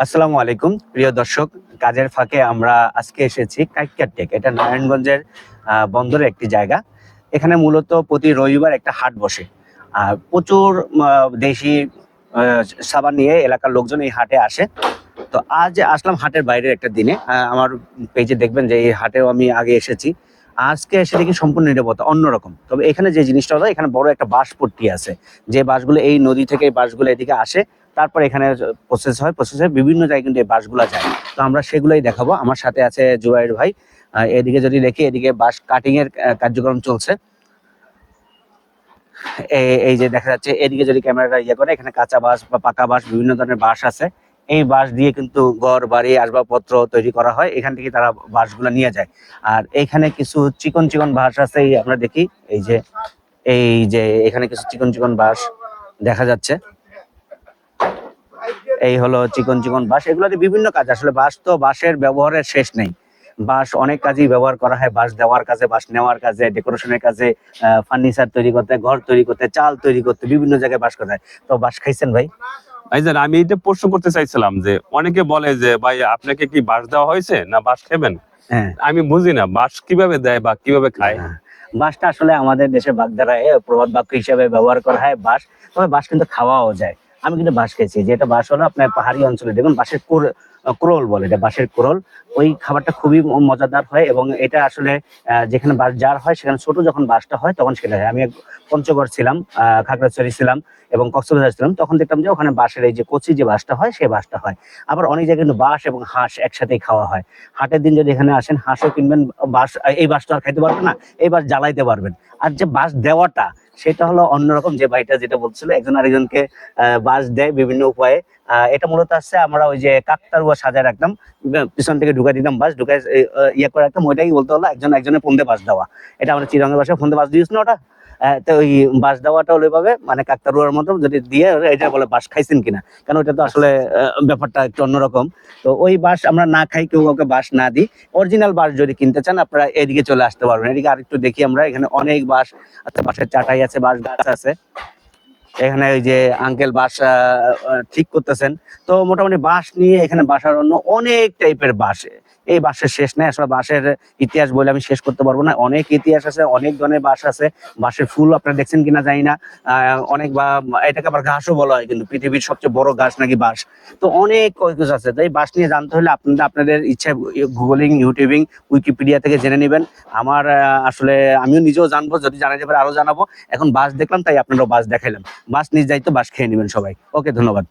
আসসালামু আলাইকুম। প্রিয় দর্শক, কাজের ফাঁকে আমরা আজকে এসেছি কাইকিয়ার টেক। এটা নারায়ণগঞ্জের বন্দরের একটি জায়গা। এখানে মূলত প্রতি রবিবার একটা হাট বসে। আর প্রচুর দেশি সাবান নিয়ে এলাকার লোকজন এই হাটে আসে। তো আজ আসলাম হাটের বাইরের একটা দিনে। আমার পেজে দেখবেন যে এই হাটেও আমি আগে এসেছি। আজকে এসে দেখি সম্পূর্ণ নিরাপত্তা, অন্যরকম। তবে এখানে যে জিনিসটা হলো, এখানে বড় একটা বাঁশপট্টি আছে। যে বাসগুলো এই নদী থেকে এই বাসগুলো এদিকে আসে, তারপর এখানে প্রসেস হয় প্রসেস হয় বিভিন্ন জায়গায় কিন্তু এই বাসগুলো যায়। তো আমরা সেগুলোই দেখাবো। আমার সাথে আছে জুবাইর ভাই। এদিকে যদি দেখি, এদিকে বাস কাটিং এর কার্যক্রম চলছে। এই- যে দেখা যাচ্ছে, এদিকে যদি ক্যামেরাটা ইয়ে করে, এখানে কাঁচা বাস বা পাকা বাস বিভিন্ন ধরনের বাস আছে। এই বাঁশ দিয়ে কিন্তু ঘর, বাড়ি, আসবাবপত্র তৈরি করা হয়। এখান থেকে তারা বাসগুলো নিয়ে যায়। আর এখানে কিছু চিকন চিকন বাঁশ আছে আমরা দেখি। এই যে এই যে, এখানে কিছু চিকন চিকন বাঁশ দেখা যাচ্ছে। এই হলো চিকন চিকন বাঁশ। এগুলোতে বিভিন্ন কাজ। আসলে বাঁশ তো বাঁশের ব্যবহারের শেষ নেই। বাঁশ অনেক কাজেই ব্যবহার করা হয়। বাঁশ দেওয়ার কাজে, বাঁশ নেওয়ার কাজে, ডেকোরেশনের কাজে ফার্নিচার তৈরি করতে, ঘর তৈরি করতে, চাল তৈরি করতে বিভিন্ন জায়গায় বাঁশ করা হয়। তো বাঁশ খাইছেন ভাই? ভাইজান আমি এটা প্রশ্ন করতে চাইছিলাম যে অনেকে বলে যে ভাই আপনাকে কি বাস দেওয়া হয়েছে না বাস খাবেন? হ্যাঁ। আমি বুঝি না বাস কীভাবে দেয় বা কীভাবে খায়? বাসটা বাঁশটা আসলে আমাদের দেশে বাগধারায় প্রবাদ বাক্য হিসাবে ব্যবহার করা হয়। বাস তবে বাস কিন্তু খাওয়াও যায়। আমি কিন্তু বাঁশ খেয়েছি। যেটা বাঁশ হলো আপনার পাহাড়ি অঞ্চলে, দেখুন বাঁশের কোর- ক্রোল বলে এটা, বাঁশের ক্রোল। ওই খাবারটা খুবই মজাদার হয় এবং এটা আসলে যেখানে বাঁশ জার হয়, সেখানে ছোট যখন বাঁশটা হয়, তখন সেটা হয়। আমি পঞ্চগড় ছিলাম খাগড়াছড়ি ছিলাম এবং কক্সবাজার ছিলাম, তখন দেখলাম যে ওখানে বাঁশের এই যে কচি যে বাঁশটা হয়, সেই বাঁশটা হয়। আবার অনেক জায়গায় কিন্তু বাঁশ এবং হাঁস একসাথেই খাওয়া হয়। হাটের দিন যদি এখানে আসেন, হাঁসও কিনবেন, বাঁশ, এই বাঁশটা আর খাইতে পারবেন না, এই বাঁশ জ্বালাইতে পারবেন। আর যে বাঁশ দেওয়াটা সেটা হলো অন্যরকম যে ভাইটা যেটা বলছিল, একজন আরেকজনকে বাস দেয় বিভিন্ন উপায়ে। এটা মূলত আসছে আমরা ওই যে কাকতারুয়া সাজায় রাখতাম পিছন থেকে ঢুকাই দিতাম বাস, ঢুকাই ইয়ে করে রাখতাম ওইটাই বলতে হলো, একজন একজনের ফোন দিয়ে বাস দেওয়া। এটা আমরা চিরঙ্গের বাসায় ফোন দিয়ে বাস দিয়েছিল ওটা? তো ওই বাস দেওয়াটা হলো এভাবে মানে কাকতারুয়ার মতো যদি দিয়ে এটা বলে বাস খাইছেন কিনা। কারণ ওটা তো আসলে ব্যাপারটা একটু অন্যরকম। তো ওই বাস আমরা না খাই, কেউ কাউকে বাস না দিই। অরিজিনাল বাস যদি কিনতে চান, আপনারা এদিকে চলে আসতে পারবেন। এদিকে আরেকটু দেখি আমরা, এখানে অনেক বাস আছে, বাঁশের চাটাই আছে, বাঁশ গাছ আছে। এখানে ওই যে আঙ্কেল বাস ঠিক করতেছেন। তো মোটামুটি বাস নিয়ে এখানে বাসার অন্য অনেক টাইপের বাস। এই বাসের শেষ নেই, আসলে বাসের ইতিহাস বলে আমি শেষ করতে পারব না। অনেক ইতিহাস আছে, অনেক ধরনের বাস আছে। বাসের ফুল আপনারা দেখছেন কিনা জানি না। অনেক বা, এটাকে আবার ঘাসও বলা হয় কিন্তু পৃথিবীর সবচেয়ে বড় ঘাস নাকি বাস। তো অনেক কিছু আছে। তো এই বাস নিয়ে জানতে হলে আপনারা আপনাদের ইচ্ছা গুগলিং ইউটিউবিং উইকিপিডিয়া থেকে জেনে নেবেন। আমার আসলে আমিও নিজেও জানব, যদি জানা যাবে আরও জানাব। এখন বাস দেখলাম, তাই আপনারাও বাস দেখাইলাম বাস নিজ দায়িত্ব বাস খেয়ে নেবেন সবাই। ওকে ধন্যবাদ।